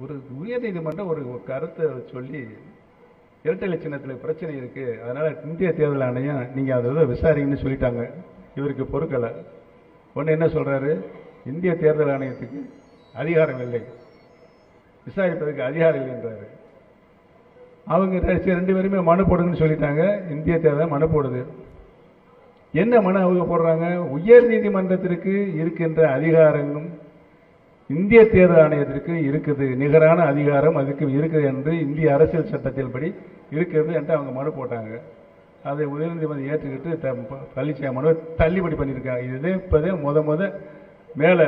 ஒரு உயர்நீதிமன்றம் ஒரு கருத்தை சொல்லி இரட்டை லட்சணத்தில் பிரச்சனை இருக்கு. அதனால இந்திய தேர்தல் ஆணையம் நீங்க அதை விசாரிங்கன்னு சொல்லிட்டாங்க. இவருக்கு பொறுக்கலை. ஒன்று என்ன சொல்றாரு? இந்திய தேர்தல் ஆணையத்துக்கு அதிகாரம் இல்லை. விசாரிப்பதற்கு அதிகாரம் இல்லைன்றாரு. அவங்க ரெண்டு பேருமே மனு போடுங்கன்னு சொல்லிட்டாங்க. இந்திய தேர்தல் மனு போடுது. என்ன மனு அவங்க போடுறாங்க? உயர் நீதிமன்றத்திற்கு இருக்கின்ற அதிகாரங்களும் இந்திய தேர்தல் ஆணையத்திற்கு இருக்குது நிகரான அதிகாரம் அதுக்கு இருக்குது என்று இந்திய அரசியல் சட்டத்தில் படி இருக்கிறது என்று அவங்க மனு போட்டாங்க. அதை உயர்நீதிமன்றம் ஏற்றுக்கிட்டு த- மனு தள்ளுபடி பண்ணியிருக்காங்க. இது இப்போதே முத முத மேலே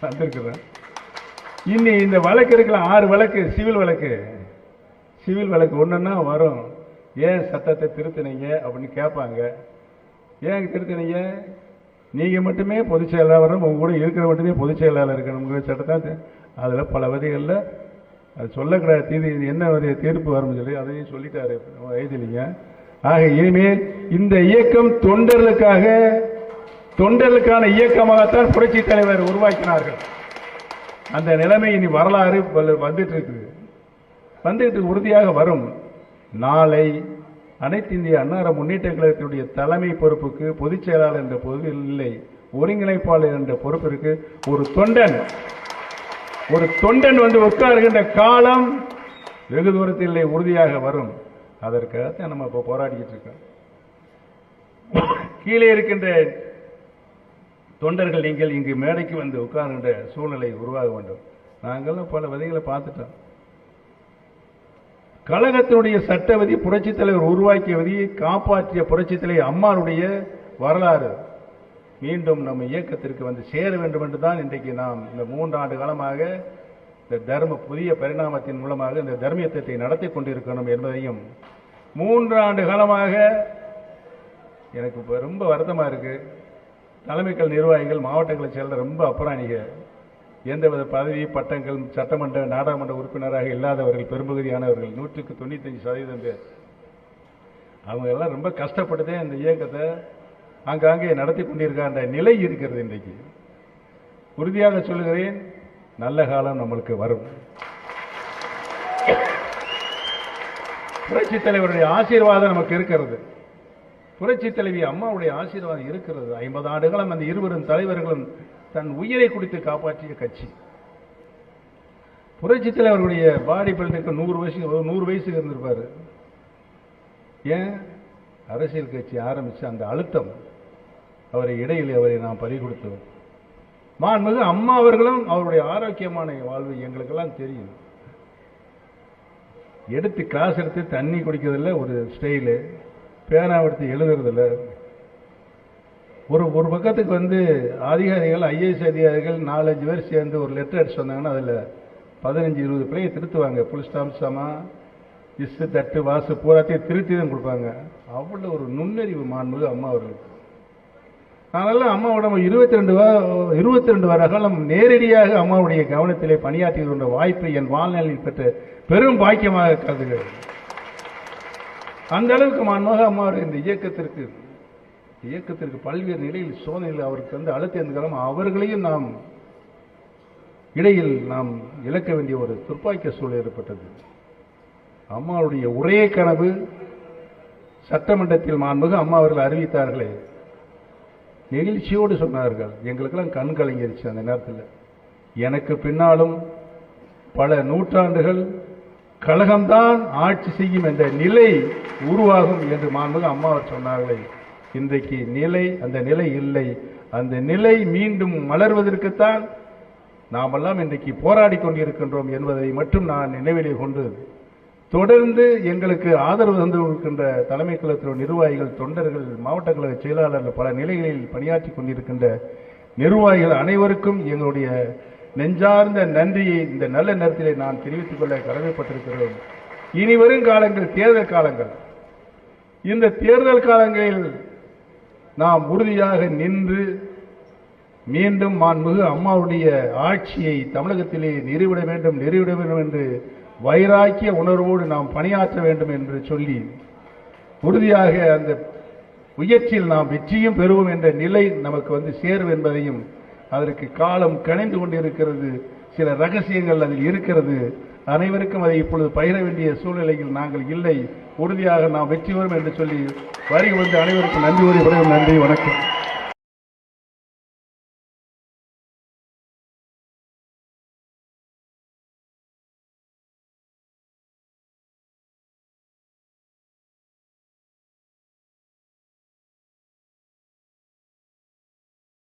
வந்திருக்கிறேன் இனி இந்த வழக்கு இருக்கலாம் ஆறு வழக்கு சிவில் வழக்கு. சிவில் வழக்கு ஒன்றுன்னா வரும். ஏன் சட்டத்தை திருத்தினீங்க அப்படின்னு கேட்பாங்க. ஏன் திருத்தினீங்க? நீங்கள் மட்டுமே பொதுச் செயலாளரும் உங்கள் கூட இருக்கிற மட்டுமே பொதுச் செயலாளர் இருக்கணுங்கிற சட்டத்தை அதில் பல வரிகளில் அது சொல்லக்கூடாது தீதி என்ன ஒரு தீர்ப்பு வரும்னு சொல்லி அதையும் சொல்லிட்டாரு எழுதிலிங்க ஆக இனிமேல் இந்த இயக்கம் தொண்டர்களுக்காக தொண்டர்களுக்கான இயக்கமாகத்தான் புரட்சி தலைவர் உருவாக்கினார்கள். அந்த நிலைமை இனி வரலாறு வந்துட்டு இருக்குது. வந்துட்டு உறுதியாக வரும். நாளை அனைத்து இந்திய அன்னார முன்னேற்ற கழகத்தினுடைய தலைமை பொறுப்புக்கு பொதுச் செயலாளர் என்ற பொறுப்பில் இல்லை. ஒருங்கிணைப்பாளர் என்ற பொறுப்பிற்கு ஒரு தொண்டன் ஒரு தொண்டன் வந்து உட்காருகின்ற காலம் வெகு தூரத்தில் உறுதியாக வரும். அதற்காகத்தான் நம்ம இப்போ போராடிக்கிட்டு இருக்கோம். கீழே இருக்கின்ற தொண்டர்கள் நீங்கள் இங்கு மேடைக்கு வந்து உட்காருகின்ற சூழ்நிலை உருவாக வேண்டும். நாங்களும் பல விதைகளை பார்த்துட்டோம். கழகத்தினுடைய சட்ட விதி புரட்சித் தலைவர் உருவாக்கிய விதியை காப்பாற்றிய புரட்சித் தலைவர் அம்மாருடைய வரலாறு மீண்டும் நம்ம இயக்கத்திற்கு வந்து சேர வேண்டும் என்று தான் இன்றைக்கு நாம் இந்த மூன்றாண்டு காலமாக இந்த தர்ம புதிய பரிணாமத்தின் மூலமாக இந்த தர்மியத்தை நடத்தி கொண்டிருக்கணும் என்பதையும் மூன்றாண்டு காலமாக எனக்கு இப்போ ரொம்ப வருத்தமாக இருக்குது தலைமைகள் நிர்வாகிகள் மாவட்டங்களை சேர்ந்த ரொம்ப அப்புறாணிக எந்தவித பதவி பட்டங்கள் சட்டமன்ற நாடாளுமன்ற உறுப்பினராக இல்லாதவர்கள் பெரும்பகுதியானவர்கள் நூற்றுக்கு தொண்ணூத்தஞ்சு சதவீதம் பேர். அவங்க எல்லாம் ரொம்ப கஷ்டப்பட்டுதே இந்த இயக்கத்தை ஆங்காங்கே நடத்தி கொண்டிருக்கின்ற நிலை இருக்கிறது இன்றைக்கு. உறுதியாக சொல்லுகிறேன் நல்ல காலம் நம்மளுக்கு வரும். புரட்சி தலைவருடைய ஆசீர்வாதம் நமக்கு இருக்கிறது. புரட்சி தலைவி அம்மாவுடைய ஆசீர்வாதம் இருக்கிறது. ஐம்பது ஆண்டுகளும் அந்த இருவரும் தலைவர்களும் தன் உயிரை குடித்து காப்பாற்றிய கட்சி. புரட்சி அவருடைய பாடி பில்டருக்கு நூறு வயசு நூறு வயசுக்கு இருந்திருப்பார். ஏன்? அரசியல் கட்சி ஆரம்பிச்ச அந்த அழுத்தம் அவரை இடையில் அவரை நாம் பறி கொடுத்தோம். மாண்புமிகு அம்மா அவர்களும் அவருடைய ஆரோக்கியமான வாழ்வு எங்களுக்கெல்லாம் தெரியும். எடுத்து கிளாஸ் எடுத்து தண்ணி குடிக்கிறதுல ஒரு ஸ்டைலு பேனா எடுத்து எழுதுறதில்ல ஒரு ஒரு பக்கத்துக்கு வந்து அதிகாரிகள் ஐஏஎஸ் அதிகாரிகள் நாலஞ்சு பேர் சேர்ந்து ஒரு லெட்டர் அடிச்சு வந்தாங்கன்னா அதில் பதினஞ்சு இருபது பிள்ளையை திருத்துவாங்க. புல் ஸ்டாம்ப் சமா இஸ்ஸு தட்டு வாசு பூராத்தையும் திருத்தி தான் கொடுப்பாங்க. அவ்வளோ ஒரு நுண்ணறிவு மாண்புமிகு அம்மா அவர்களுக்கு. அதெல்லாம் அம்மாவோட இருபத்தி ரெண்டு இருபத்தி ரெண்டு வார காலம் நேரடியாக அம்மாவுடைய கவனத்திலே பணியாற்றுகின்ற வாய்ப்பை என் வாழ்நிலையில் பெற்ற பெரும் பாக்கியமாக கருதுகிறேன். அந்த அளவுக்கு மாண்பாக அம்மா அவர்கள் இந்த இயக்கத்திற்கு இயக்கத்திற்கு பல்வேறு நிலையில் சோதனையில் அவருக்கு வந்து அழுத்த இருந்தாலும் அவர்களையும் நாம் இடையில் நாம் இழக்க வேண்டிய ஒரு துர்ப்பாக்கிய சூழல் ஏற்பட்டது. அம்மாவுடைய ஒரே கனவு சட்டமன்றத்தில் மாண்புமிகு அம்மா அவர்கள் அறிவித்தார்களே. நெகிழ்ச்சியோடு சொன்னார்கள். எங்களுக்கெல்லாம் கண் கலங்கிருச்சு அந்த நேரத்தில். எனக்கு பின்னாலும் பல நூற்றாண்டுகள் கழகம்தான் ஆட்சி செய்யும் என்ற நிலை உருவாகும் என்று மாண்புமிகு அம்மா அவர் சொன்னார்களே. இன்றைக்கு நிலை அந்த நிலை இல்லை. அந்த நிலை மீண்டும் மலர்வதற்குத்தான் நாமெல்லாம் இன்றைக்கு போராடி கொண்டிருக்கின்றோம் என்பதை மட்டும் நான் நினைவிலே கொண்டு தொடர்ந்து எங்களுக்கு ஆதரவு தந்து இருக்கின்ற தலைமை கழகத்தின் நிர்வாகிகள் தொண்டர்கள் மாவட்ட கழக செயலாளர்கள் பல நிலைகளில் பணியாற்றி கொண்டிருக்கின்ற நிர்வாகிகள் அனைவருக்கும் எங்களுடைய நெஞ்சார்ந்த நன்றியை இந்த நல்ல நேரத்திலே நான் தெரிவித்துக் கொள்ள கடமைப்பட்டிருக்கிறோம் இனி வரும் காலங்கள் தேர்தல் காலங்கள். இந்த தேர்தல் காலங்களில் நாம் உறுதியாக நின்று மீண்டும் மாண்புமிகு அம்மாவுடைய ஆட்சியை தமிழகத்திலே நிறுவிட வேண்டும் நிறுவிட வேண்டும் என்று வைராக்கிய உணர்வோடு நாம் பணியாற்ற வேண்டும் என்று சொல்லி உறுதியாக அந்த முயற்சியில் நாம் வெற்றியும் பெறுவோம் என்ற நிலை நமக்கு வந்து சேரும் என்பதையும் அதற்கு காலம் கணிந்து கொண்டிருக்கிறது. சில ரகசியங்கள் அதில் இருக்கிறது. அனைவருக்கும் அதை இப்பொழுது பகிர வேண்டிய சூழ்நிலையில் நாங்கள் இல்லை. உறுதியாக நாம் வெற்றி வரும் என்று சொல்லி வருகை வந்து அனைவருக்கும் நன்றி கூறி நன்றி வணக்கம்.